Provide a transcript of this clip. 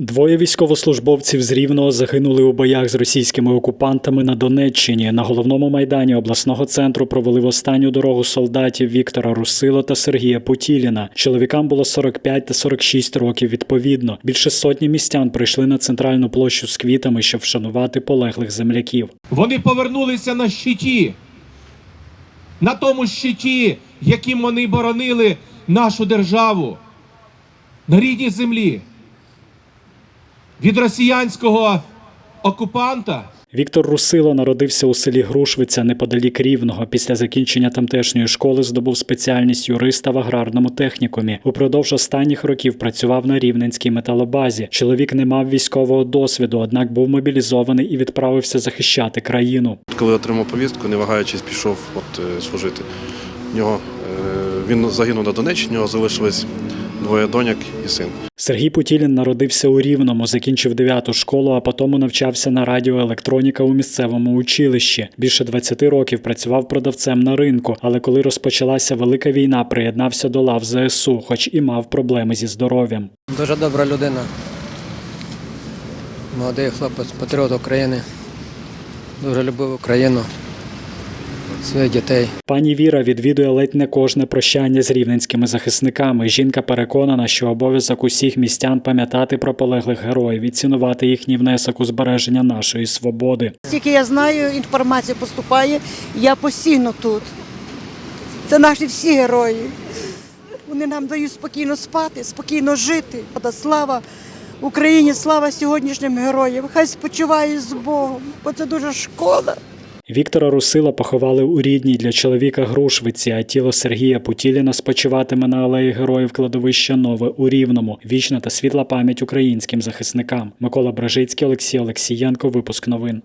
Двоє військовослужбовців з Рівного загинули у боях з російськими окупантами на Донеччині. На головному майдані обласного центру провели в останню дорогу солдатів Віктора Русило та Сергія Путіліна. Чоловікам було 45 та 46 років відповідно. Більше сотні містян прийшли на центральну площу з квітами, щоб вшанувати полеглих земляків. Вони повернулися на щиті, на тому щиті, яким вони боронили нашу державу на рідній землі від росіянського окупанта. Віктор Русило народився у селі Грушвиця неподалік Рівного. Після закінчення тамтешньої школи здобув спеціальність юриста в аграрному технікумі. Упродовж останніх років працював на рівненській металобазі. Чоловік не мав військового досвіду, однак був мобілізований і відправився захищати країну. Коли отримав повістку, не вагаючись, пішов от, е, служити. В нього, е, він загинув на Донеччині, в нього залишилось двоє доньок і син. Сергій Путілін народився у Рівному, закінчив 9 школу, а потім навчався на радіоелектроніка у місцевому училищі. Більше 20 років працював продавцем на ринку, але коли розпочалася велика війна, приєднався до лав ЗСУ, хоч і мав проблеми зі здоров'ям. Дуже добра людина. Молодий хлопець, патріот України. Дуже любив Україну, своїх дітей. Пані Віра відвідує ледь не кожне прощання з рівненськими захисниками. Жінка переконана, що обов'язок усіх містян пам'ятати про полеглих героїв і цінувати їхній внесок у збереження нашої свободи. Скільки я знаю, інформація поступає, я постійно тут. Це наші всі герої. Вони нам дають спокійно спати, спокійно жити. Та Слава Україні, слава сьогоднішнім героям. Хай спочиває з Богом, бо це дуже шкода. Віктора Русила поховали у рідній для чоловіка Грушвиці, а тіло Сергія Путіліна спочиватиме на алеї героїв кладовища Нове у Рівному. Вічна та світла пам'ять українським захисникам. Микола Бражицький, Олексій Олексієнко. Випуск новин.